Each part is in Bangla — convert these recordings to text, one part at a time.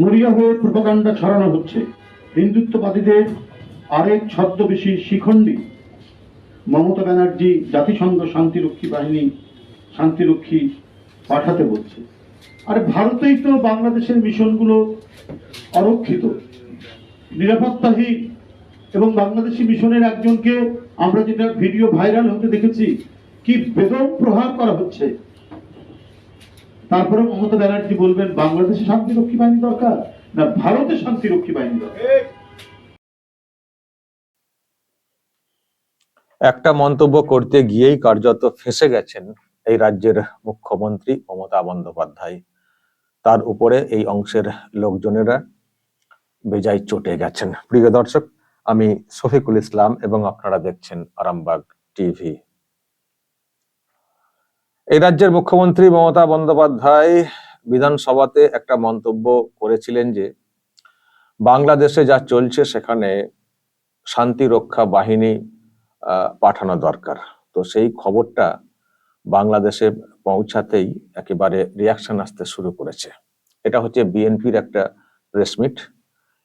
মরিয়া হয়ে প্রোপাগান্ডা ছড়ানো হচ্ছে। হিন্দুত্ববাদীদের আরেক শিখণ্ডী। মমতা ব্যানার্জি জাতিসংঘ শান্তিরক্ষী বাহিনী শান্তিরক্ষী পাঠাতে বলছে। আর ভারতেই তো বাংলাদেশের মিশনগুলো অরক্ষিত। নিরাপত্তাহীন এবং বাংলাদেশি মিশনের একজনকে আমরা যেটা ভিডিও ভাইরাল হতে দেখেছি, কি বেদম প্রহার করা হচ্ছে। তারপরে মমতা ব্যানার্জি বলবেন, বাংলাদেশে শান্তিরক্ষী বাহিনী দরকার, না ভারতে শান্তিরক্ষী বাহিনী দরকার? একটা মন্তব্য করতে গিয়েই কার্যত ফেসে গেছেন এই রাজ্যের মুখ্যমন্ত্রী মমতা বন্দ্যোপাধ্যায়। তার উপরে এই অংশের লোকজনেরা বেজায় চটে গেছেন। প্রিয় দর্শক, আমি শফিকুল ইসলাম এবং আপনারা দেখছেন আরামবাগ টিভি। এই রাজ্যের মুখ্যমন্ত্রী মমতা বন্দ্যোপাধ্যায় বিধানসভাতে একটা মন্তব্য করেছিলেন যে, বাংলাদেশে যা চলছে সেখানে শান্তি রক্ষা বাহিনী পাঠানো দরকার। তো সেই খবরটা বাংলাদেশে পৌঁছাতেই একেবারে রিয়াকশন আসতে শুরু করেছে। এটা হচ্ছে বিএনপির একটা প্রেসমিট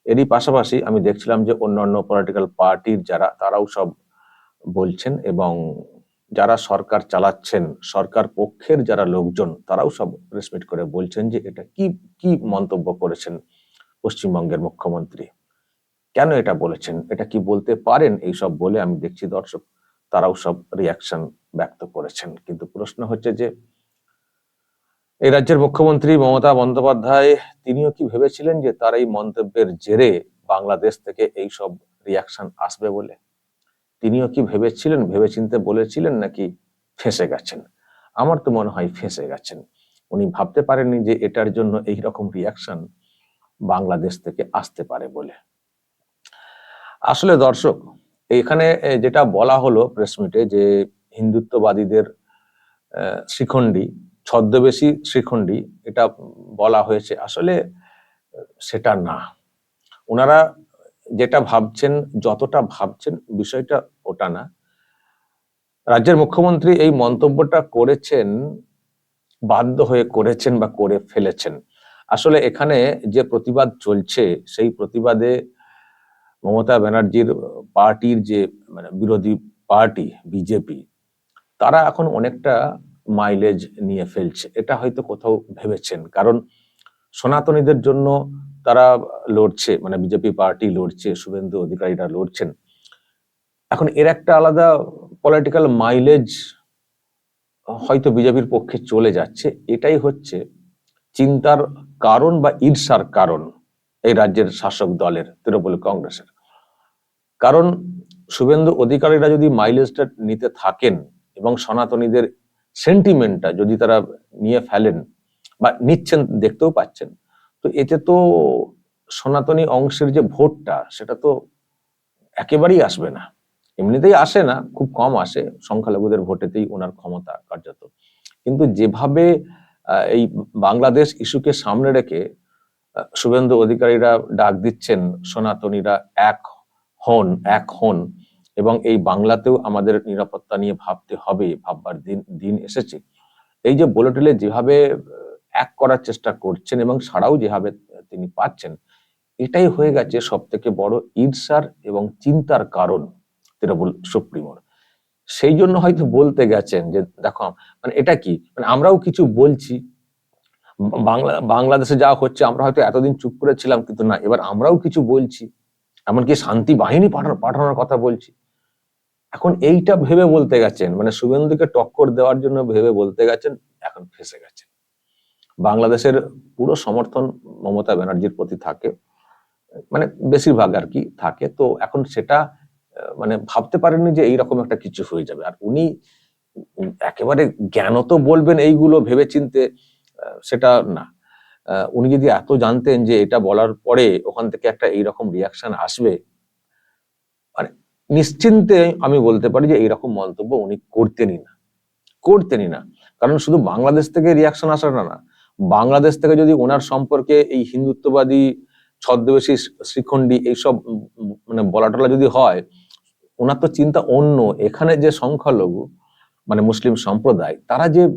এরই পাশাপাশি আমি দেখছিলাম যে অন্যান্য পলিটিক্যাল পার্টির যারা, তারাও সব বলছেন এবং যারা সরকার চালাচ্ছেন, সরকার পক্ষের যারা লোকজন, তারাও সব প্রেসমিট করে বলছেন যে এটা কি কি মন্তব্য করেছেন পশ্চিমবঙ্গের মুখ্যমন্ত্রী? কেন এটা বলেছেন? এটা কি বলতে পারেন? এই সব বলে আমি দেখছি দর্শক, তারাও সব রিয়াকশন ব্যক্ত করেছেন। কিন্তু প্রশ্ন হচ্ছে যে, এই রাজ্যের মুখ্যমন্ত্রী মমতা বন্দ্যোপাধ্যায়, তিনিও কি ভেবেছিলেন যে তার এই মন্তব্যের জেরে বাংলাদেশ থেকে এই সব রিয়াকশন আসবে বলে? তিনিও কি ভেবেছিলেন ভেবেচিন্তে বলেছিলেন নাকি ফেঁসে গেছেন? আমার তো মনে হয় ফেঁসে গেছেন। উনি ভাবতে পারেননি যে এটার জন্য এই রকম রিয়াকশন বাংলাদেশ থেকে আসতে পারে বলে। আসলে দর্শক এখানে যেটা বলা হলো প্রেস মিটে যে হিন্দুত্ববাদীদের আহ, শিখণ্ডী ছদ্মবেশী শিখণ্ডী এটা বলা হয়েছে আসলে সেটা না। ওনারা যেটা ভাবছেন যতটা ভাবছেন বিষয়টা ওটা না। রাজ্যের মুখ্যমন্ত্রী এই মন্তব্যটা করেছেন, বাধ্য হয়ে করেছেন বা করে ফেলেছেন। আসলে এখানে যে প্রতিবাদ চলছে, সেই প্রতিবাদে মমতা ব্যানার্জির পার্টির যে মানে বিরোধী পার্টি, বিজেপি, তারা এখন অনেকটা মাইলেজ নিয়ে ফেলছে। এটা হয়তো কোথাও ভেবেছেন। কারণ সনাতনীদের জন্য তারা লড়ছে মানে বিজেপি পার্টি লড়ছে, শুভেন্দু অধিকারীরা লড়ছেন। এখন এর একটা আলাদা পলিটিক্যাল মাইলেজ হয়তো বিজেপির পক্ষে চলে যাচ্ছে। এটাই হচ্ছে চিন্তার কারণ বা ঈর্ষার কারণ এই রাজ্যের শাসক দলের, তৃণমূল কংগ্রেসের। কারণ শুভেন্দু অধিকারীরা যদি মাইলেজটা নিতে থাকেন এবং সনাতনীদের সেন্টিমেন্টটা যদি তারা নিয়ে ফেলেন বা নিচ্ছেন, দেখতেও পাচ্ছেন, তো এতে তো সনাতনী অংশের যে ভোটটা, সেটা তো একেবারেই আসবে না। এমনিতেই আসে না, খুব কম আসে। সংখ্যালঘুদের ভোটেতেই ওনার ক্ষমতা কার্যত। কিন্তু যেভাবে এই বাংলাদেশ ইস্যুকে সামনে রেখে শুভেন্দু অধিকারীরা ডাক দিচ্ছেন, সনাতনীরা এক হন এক হন, এবং এই বাংলাতেও আমাদের নিরাপত্তা নিয়ে ভাবতে হবে, ভাববার দিন দিন এসেছে। এই যে বুলেটিনে যেভাবে এক করার চেষ্টা করছেন এবং সারাও যেভাবে তিনি পাচ্ছেন, এটাই হয়ে গেছে সব থেকে বড় ঈর্ষার এবং চিন্তার কারণ। তৃণমূল সুপ্রিমোর। সেই জন্য হয়তো বলতে গেছেন যে, দেখো মানে এটা কি? মানে আমরাও কিছু বলছি। বাংলা, বাংলাদেশে যা হচ্ছে, আমরা হয়তো এতদিন চুপ করেছিলাম কিন্তু না, এবার আমরাও কিছু বলছি। এমনকি শান্তি বাহিনী পাঠানো, পাঠানোর কথা বলছি। এখন এইটা ভেবে বলতে গেছেন মানে শুভেন্দুকে টক্কর দেওয়ার জন্য ভেবে বলতে গেছেন, এখন ফেসে গেছেন। বাংলাদেশের পুরো সমর্থন মমতা ব্যানার্জির প্রতি থাকে মানে বেশিরভাগ আর কি থাকে। তো এখন সেটা মানে ভাবতে পারেননি যে এইরকম একটা কিছু হয়ে যাবে। আর উনি একেবারে জ্ঞান তো বলবেন এইগুলো ভেবে চিনতে সেটা না। উনি যদি এত জানতেন যে এটা বলার পরে ওখান থেকে একটা এইরকম রিয়াকশন আসবে মানে নিশ্চিন্তে আমি বলতে পারি যে এইরকম মন্তব্য উনি করতেনই না। করতেনই না। কারণ শুধু বাংলাদেশ থেকে রিয়াকশন আসা না, বাংলাদেশ থেকে যদি ওনার সম্পর্কে এই হিন্দুত্ববাদী, ছদ্মবেশী শ্রীখণ্ডী এইসব মানে বলা টলা যদি হয় ওনার তো চিন্তা অন্য। এখানে যে সংখ্যালঘু মানে মুসলিম সম্প্রদায়, তারা যে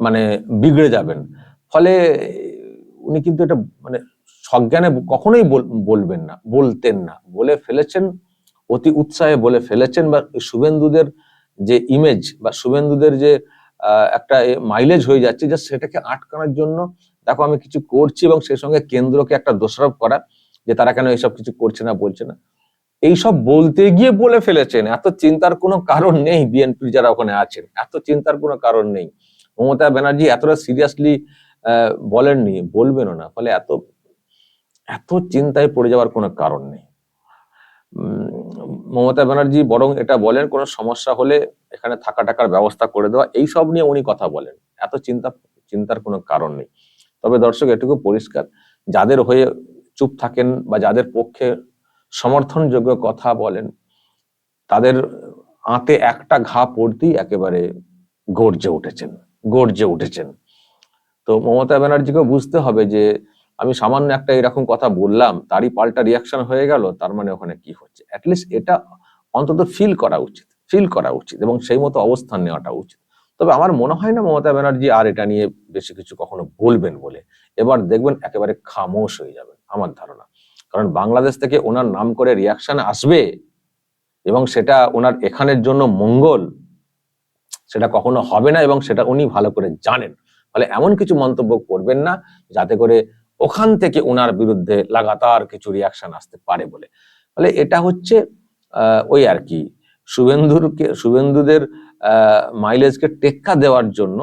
মানে বিগড়ে যাবেন, ফলে উনি কিন্তু এটা মানে সজ্ঞানে কখনোই বল- বলবেন না, বলতেন না। বলে ফেলেছেন, অতি উৎসাহে বলে ফেলেছেন, বা শুভেন্দুদের যে ইমেজ বা শুভেন্দুদের যে একটা মাইলেজ হয়ে যাচ্ছে, যে সেটাকে আটকানোর জন্য, দেখো আমি কিছু করছি এবং সেই সঙ্গে কেন্দ্রকে একটা দোষারোপ করা, যে তারা কেন এইসব কিছু করছে না, বলছে না। এইসব বলতে গিয়ে বলে ফেলেছেন। এত চিন্তার কোনো কারণ নেই বিএনপির যারা ওখানে আছেন। এত চিন্তার কোনো কারণ নেই। মমতা ব্যানার্জি এতটা সিরিয়াসলি বলেননি, বলবেনও না। ফলে এত এত চিন্তায় পড়ে যাওয়ার কোনো কারণ নেই। মমতা ব্যানার্জি বরং এটা বলেন, কোনো সমস্যা হলে এখানে থাকা টাকার ব্যবস্থা করে দেওয়া, এই সব নিয়ে উনি কথা বলেন। এত চিন্তা, চিন্তার কোনো কারণ নেই। তবে দর্শক, এটুকু পরিষ্কার। যাদের হয়ে চুপ থাকেন বা যাদের পক্ষে সমর্থনযোগ্য কথা বলেন, তাদের আঁতে একটা ঘা পড়তেই একেবারে গর্জে উঠেছেন গর্জে উঠেছেন। তো মমতা ব্যানার্জিকেও বুঝতে হবে যে, আমি সামান্য একটা এরকম কথা বললাম, তারই পাল্টা রিয়াকশন হয়ে গেল, তার মানে ওখানে কি হচ্ছে? অ্যাটলিস্ট এটা অন্তত ফিল করা উচিত ফিল করা উচিত এবং সেই মতো অবস্থান নেওয়াটা উচিত। তবে আমার মনে হয় না মমতা ব্যানার্জি আর এটা নিয়ে বেশি কিছু কখনো বলবেন বলে। এবার দেখবেন একেবারে খামোশ হয়ে যাবেন, আমার ধারণা। কারণ বাংলাদেশ থেকে ওনার নাম করে রিয়াকশন আসবে এবং সেটা ওনার এখানের জন্য মঙ্গল, সেটা কখনো হবে না এবং সেটা উনি ভালো করে জানেন। ফলে এমন কিছু মন্তব্য করবেন না যাতে করে ওখান থেকে ওনার বিরুদ্ধে লাগাতার কিছু রিয়াকশন আসতে পারে বলে। ফলে এটা হচ্ছে ওই আর কি, শুভেন্দুরকে, শুভেন্দুদের মাইলেজকে টেক্কা দেওয়ার জন্য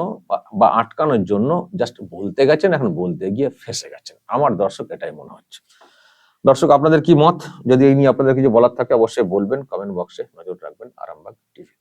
বা আটকানোর জন্য জাস্ট বলতে গেছেন, এখন বলতে গিয়ে ফেসে গেছেন। আমার দর্শক এটাই মনে হচ্ছে। দর্শক, আপনাদের কি মত? যদি এই নিয়ে আপনাদের কিছু বলার থাকে, অবশ্যই বলবেন কমেন্ট বক্সে নজর রাখবেন, আরামবাগ টিভি